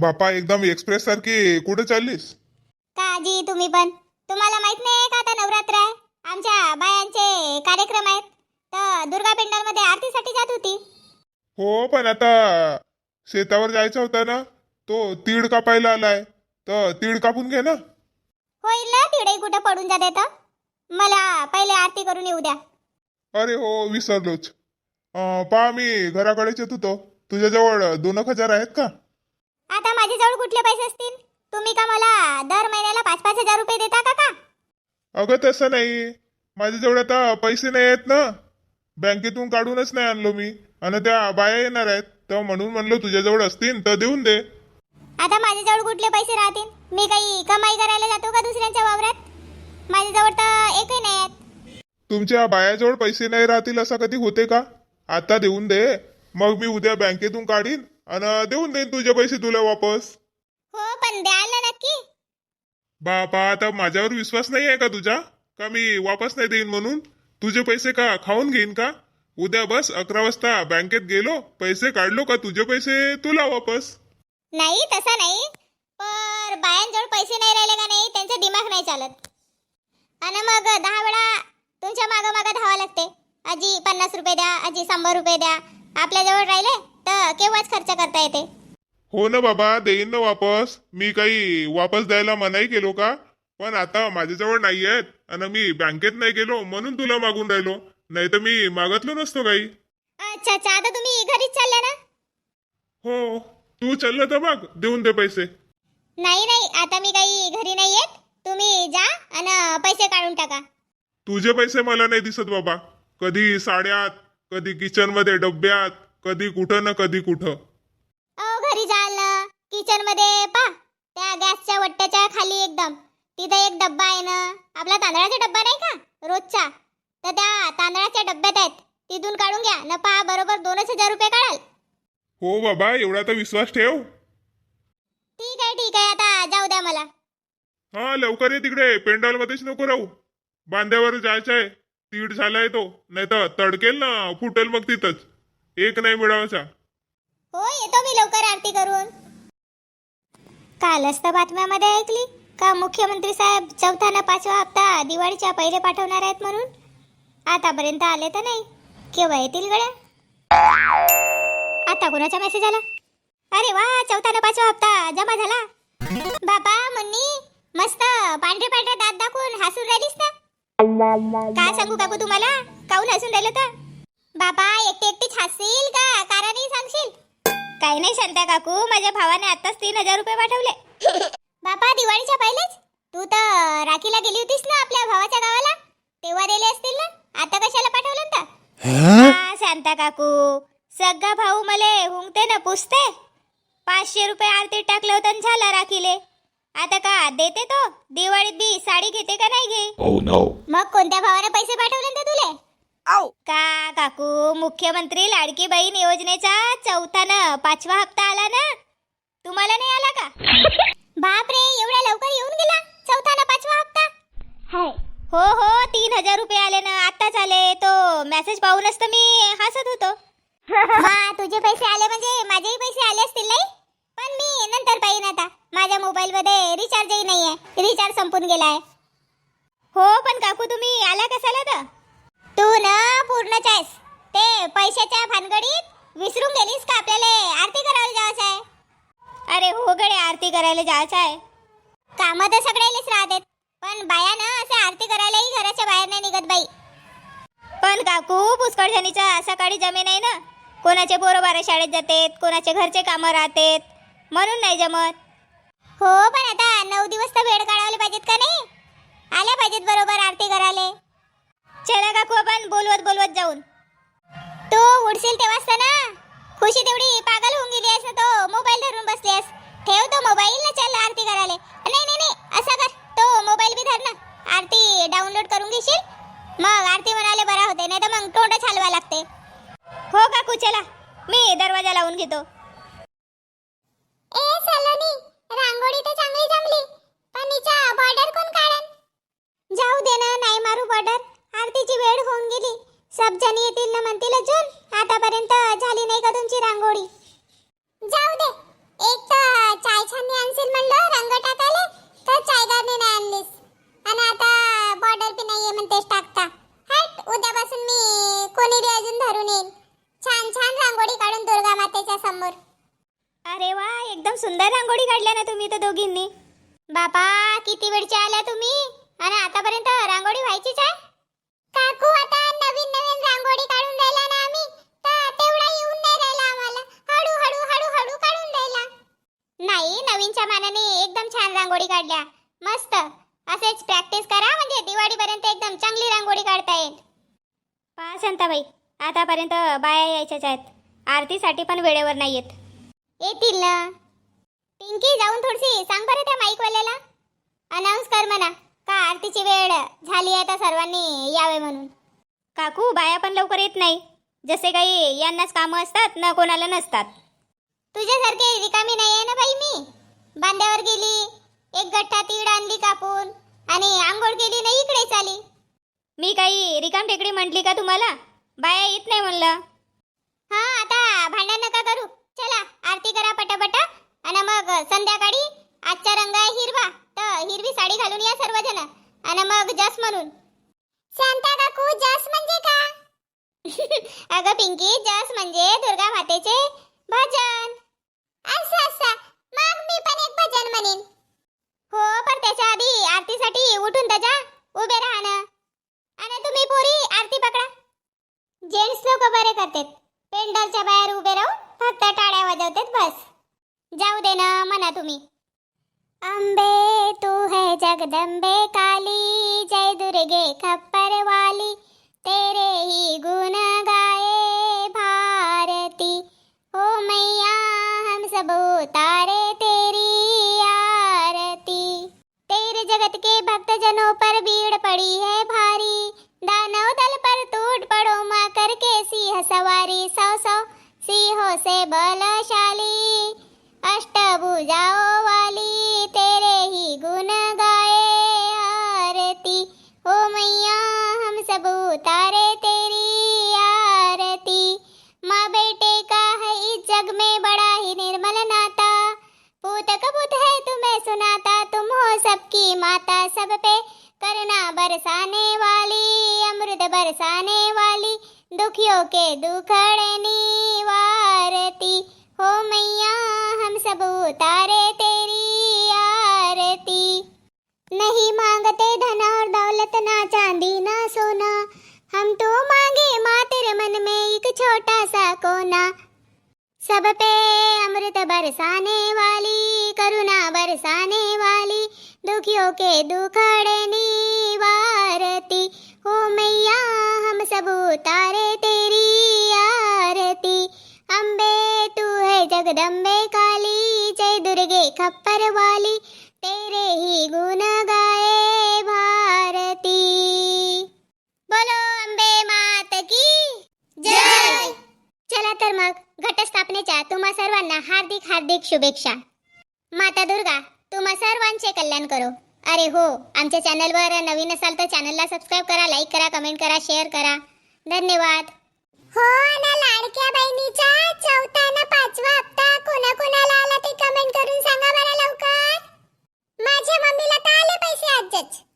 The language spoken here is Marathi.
बापा एकदम एक्सप्रेस सारखी कुठे चाललीस? का आजी तुम्ही पण? तुम्हाला माहीत नाही का आता नवरात्र आहे? आमच्या बायांचे कार्यक्रम आहेत. तर दुर्गा पेंडॉलमध्ये आरतीसाठी जात होती. हो पण आता शेतावर जायचं होता ना तो तीड कापायला आलाय. तर तीड कापून घे ना. होईल ना तिडे कुठं पडून जाते तर? मला पहिले आरती करून येऊ द्या. अरे हो विसरलोच. अं, पहा मी घराकडेच येत होतो. तुझ्याजवळ दोन एक हजार आहेत का? आता माझ्याजवळ कुठले पैसे असतील? तुम्ही का मला दर महिन्याला पाच पाच हजार रुपये देता का का अगं तसं नाही. माझ्याजवळ आता पैसे नाही आहेत ना. बँकेतून काढूनच नाही आणलो मी. आणि त्या बाया येणार आहेत. तर म्हणून म्हणलो तुझ्याजवळ असतील तर देऊन दे. आता माझ्याजवळ कुठले पैसे राहतील? मी काही कमाई करायला जातो का दुसऱ्यांच्या वावरात? माझ्याजवळ तर एकही नाही आहेत. तुमच्या बायाजवळ पैसे नाही राहतील असं कधी होते का? आता देऊन दे. मग मी उद्या बँकेतून काढीन. आणि देऊन देईन तुझे पैसे तुला वापस. हो पण द्याल ना नक्की? बापा आता माझ्यावर विश्वास नाही आहे का तुझा? का मी वापस नाही देईन म्हणून? तुझे पैसे का खाऊन घेईन का? उद्या बस अकरा वाजता बँकेत गेलो पैसे काढलो का तुझे पैसे? तुला वापस. नाही तसा नाही. पर बायांजवळ पैसे नाही राहिले का नाही त्यांचा दिमाग नाही चालत. आणि मग दहा वेळा तुमच्या मागं मागं धावा लागते. आजी पन्नास रुपये द्या आजी शंभर रुपये द्या. आपल्याजवळ राहिले? तर केव्हाच खर्च करता येते? हो ना बाबा देईन ना वापस. मी काही वापस द्यायला मनाई केलो का? पण आता माझ्याजवळ नाही आहेत आणि मी बँकेत नाही गेलो म्हणून तुला मागून राहिलो. नाही तर मी मागतलो नसतो काही. अच्छा अच्छा. आता तुम्ही घरीच चालल्या ना? हो. तू चाललं तर मग. देऊन दे पैसे. नाही नाही. आता मी काही घरी नाही येत. तुम्ही जा आणि पैसे काढून टाका. तुझे पैसे मला नाही दिसत बाबा. कधी साड्यात कधी किचनमध्ये डब्यात कधी कुठं ना कधी कुठं. अहो घरी जाल किचनमध्ये पा. त्या गॅसच्या वट्ट्याच्या खाली एकदम. तिथे एक डब्बा आहे ना. आपला तांदळाचा डब्बा नाही का? रोजचा. तर त्या तांदळाच्या डब्यात आहेत. तिथून काढून घ्या. न पहा बरोबर दोनच हजार रुपये काढाल. हो बाबा एवढा तर विश्वास ठेव. ठीक आहे ठीक आहे. आता जाऊ द्या मला. हा लवकर ये तिकडे. पेंडॉल मध्येच नको राहू. बांध्यावर जायचं आहे तीड झालाय तो. नाही तर तडकेल ना. फुटेल मग तिथंच. एक नाही मिळावायचा हो येतो मी लवकर आरती करून. कालच तर बातम्यामध्ये ऐकली. का मुख्यमंत्री साहेब चौथा ना पाचवा हप्ता दिवाळीच्या पहिले पाठवणार आहेत म्हणून? आतापर्यंत आले तर नाही. केव्हा येतील गड्या? आता कोणाचा मेसेज आला? अरे वा चौथा ना पाचवा हप्ता जमा झाला. बाबा मुन्नी मस्त पांढरे पांढरे दात दाखवून हसून राहिलीस ना? काय सांगू काकू तुम्हाला? काऊन हसून राहिलं तर? बाबा एकटी एकटीच हसशील का? कारणही सांगशील? काही नाही शांता काकू माझ्या भावाने आताच तीन हजार रुपये पाठवले. बापा दिवाळीच्या पहिलेच? तू तर राखीला गेली होतीस ना आपल्या भावाच्या गावाला? तेव्हा दिले असतील ना? आता कशाला पाठवलं तर? हा? शांता काकू सगळा भाऊ मले हुंगते ना पुसते. पाचशे रुपये आरती टाकलं होतं आणि झाला राखीले. आता का देते तो? दिवाळीत बी साडी घेते का नाही घे? Oh no. मग कोणत्या भावाने पैसे पाठवले तर तुले? का काकू मुख्यमंत्री लाडकी बहीण योजनेचा चौथा न पाचवा हप्ता आला ना? तुम्हाला नाही आला का? बापरे एवढ्या लवकर येऊन गेला? चौथा न पाचवा हप्ता? हो हो तीन हजार रुपये आले ना आत्ताच आले. तो मेसेज पाहूनच तर मी हसत होतो. हा तुझे पैसे आले म्हणजे माझेही पैसे आले असतील नाही? पण मी नंतर पाहिन आता. माझ्या मोबाईल मध्ये रिचार्जही नाहीये. रिचार्ज संपून गेलाय. हो पण काकू तुम्ही आला कशाला तर? तू ना पूर्णच आहेस ते पैशाच्या भानगडीत विसरून गेलीस का आपल्याला? आरती करायला जायचं आहे. अरे हो गडे आरती करायला जायचं आहे. कामं तर सगळ्यालेच राहतात. पण बाया ना असे आरती करायलाही घराच्या बाहेर नाही निघत बाई. पण काकू पुष्कळजणीचा सकाळी जमीन आहे ना. कोणाचे पोरं बारा शाळेत जातात कोणाचे घरचे कामं राहतात. म्हणून नाही जमत. हो पण आता नऊ दिवस तर वेळ काढावले पाहिजेत का नाही? आल्या पाहिजेत बरोबर आरती करायला. चला काकू आपण बोलवत बोलवत जाऊन. तू उडशील तेव्हाच ना? खुशी तेवढी पागल होऊन गेली आहेस ना तो? मोबाईल धरून बसली आहेस. ठेव तो मोबाईल ना चल आरती करायला. नाही नाही नाही असं कर. तो मोबाईल बी धर ना. आरती डाउनलोड करून घेशील? मग आरती म्हणाले बरा होते नाही तर मग तोंड चालवा लागते. हो काकू चला. मी दरवाजा लावून घेतो ए सलोनी रांगोळी तर चांगली जमली पण हिचा बॉर्डर कोण काढन जाऊ दे ना नाही मारू बॉर्डर आरतीची वेळ होऊन गेली जणी येतील ना म्हणतील अजून आतापर्यंत झाली नाही का तुमची रांगोळी? जाऊ दे. एक तर चाय छाननी आणशील म्हणलं रंग टाकायला तर चाय गारणी नाही आणलीस. आणि आता बॉर्डर बी नाहीये म्हणतेस टाकता. हट उद्यापासून मी कोणी बी अजून धरून येईन. छान छान रांगोळी काढून दुर्गा मातेच्या समोर. अरे वा एकदम सुंदर रांगोळी काढल्या ना तुम्ही तर दोघींनी. बाबा किती वेळच्या आल्या तुम्ही? आणि आतापर्यंत रांगोळी व्हायचीच आहे? काकू आता रांगोळी काढून राहिला ना आम्ही तर तेवढा येऊन नाही राहिला आम्हाला. हळू हळू हळू हळू काढून राहिला नाही नवीनच्या मानाने एकदम छान रांगोळी काढल्या. मस्त. असेच प्रॅक्टिस करा म्हणजे दिवाळीपर्यंत एकदम चांगली रांगोळी काढता येईल. पहा शांताबाई आतापर्यंत बाया यायच्याच आहेत. आरतीसाठी पण वेळेवर नाही येत. येतील ना. पिंकी जाऊन थोडीशी सांग बरं त्या माईकवाल्याला. अनाऊन्स कर म्हणा का आरतीची वेळ झाली आहे तर सर्वांनी यावे म्हणून. काकू बाया पण लवकर येत नाही. जसे काही यांनाच कामं असतात ना कोणाला नसतात. तुझ्यासारखे रिकामी नाही आहे ना बाई मी? बांध्यावर गेली एक गठ्ठा तीड आणली कापून आणि आंघोळ केली नाही इकडे चाली. मी काही रिकाम टेकडी म्हटली का तुम्हाला? बाया येत नाही म्हणलं. हा आता भांडण नका करू. चला आरती करा पटापटा आणि मग संध्याकाळी आजचा रंग आहे हिरवा. तर हिरवी साडी घालून या सर्वजण आणि मग जस म्हणून. शांता काकू जस म्हणजे का? अगं पिंकी जस म्हणजे दुर्गा मातेचे भजन. असं असं. मग मी पण एक भजन म्हणेन. हो पण त्याच्या आधी आरतीसाठी उठून त्याच्या उभे राहणं आणि तुम्ही पोरी आरती पकडा. जेंट्स लोक बरे करतात. पेंडलच्या बाहेर उभे राहून फक्त टाळ्या वाजवतात बस. जाऊ दे ना म्हणा तुम्ही. अंबे, तू है जगदंबे काली, जय दुर्गे खप्पर वाली। तेरे ही गुण गाए भारती। ओ मैया, हम सब उतारे तेरी आरती। तेरे जगत के भक्त जनों पर भीड़ पड़ी है भारी। दानव दल पर टूट पड़ो माँ करके सिंह सवारी। सौ सौ सिंहों से बलशाली। अष्टभुजाओं में बड़ा ही निर्मल नाता। पूत कपूत है तुम्हें सुनाता, तुम हो सबकी माता। सब पे करना बरसाने वाली, अमृत बरसाने वाली, दुखियों के दुखड़े निवारती हो मैया, हम सब उतारे तेरी आरती। नहीं मांगते धन और दौलत, ना चांदी, ना सोना। हम तो सब पे अमृत बरसाने वाली करुणा बरसाने वाली दुखियों के दुखड़े निवारती। ओ मैया हम सब उतारे तेरी आरती। अम्बे तू है जगदम्बे काली जय दुर्गे खप्पर वाली तेरे ही शुभेच्छा. माता दुर्गा तुम्हा सर्वांचे कल्याण करो. अरे हो आमच्या चॅनलवर नवीन असाल तर चॅनलला सबस्क्राईब करा लाईक करा कमेंट करा शेअर करा. धन्यवाद. हो ना लाडक्या बहिणीचा चौथा ना पाचवा हप्ता. कोणा कोणाला आला ते कमेंट करून सांगा बरं लवकर. माझ्या मम्मीला तर आले पैसे आजच.